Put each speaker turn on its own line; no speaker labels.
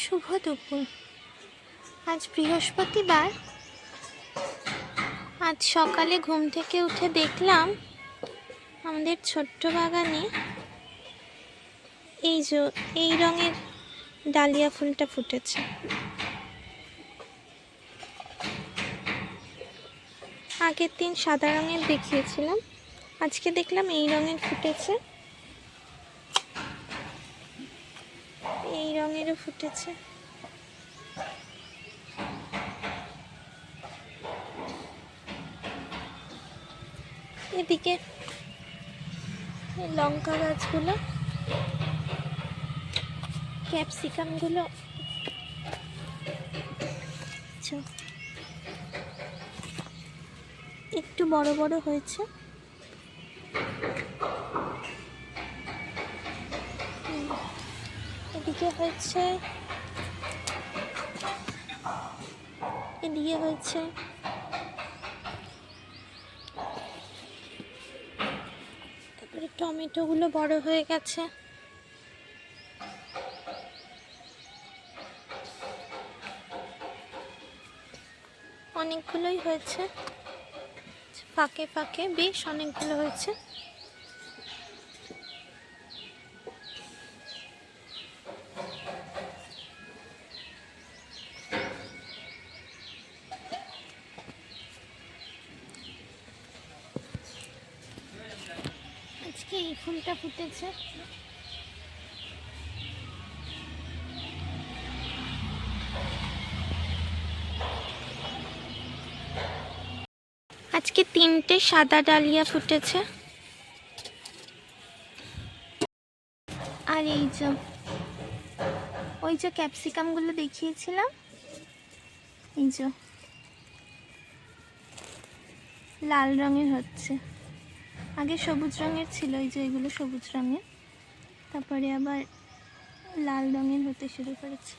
শুভ দুপুর। আজ বৃহস্পতিবার। আজ সকালে ঘুম থেকে উঠে দেখলাম আমাদের ছোট্ট বাগানে এই যে, এই রঙের ডালিয়া ফুলটা ফুটেছে। আগের দিন সাদা রঙের দেখিয়েছিলাম, আজকে দেখলাম এই রঙের ফুটেছে এই রঙেরও ফুটেছে। এদিকে লঙ্কা গাছগুলো ক্যাপসিকামগুলো একটু বড় বড় হয়েছে। এদিকে হয়েছে। এদিকে হয়েছে। তারপরে টমেটোগুলো বড় হয়ে গেছে। অনেকগুলোই হয়েছে। ফাঁকে ফাঁকে বেশ অনেকগুলো হয়েছে। আজকে এই ফুলটা ফুটেছে। আজকে তিনটে সাদা ডালিয়া ফুটেছে। আর এই যে, ওই যে ক্যাপসিকামগুলো দেখিয়েছিলাম, এই যে, লাল রঙের হচ্ছে। আগে সবুজ রঙের ছিল, এই যে এগুলো সবুজ রঙের। তারপরে আবার লাল রঙের হতে শুরু করেছে।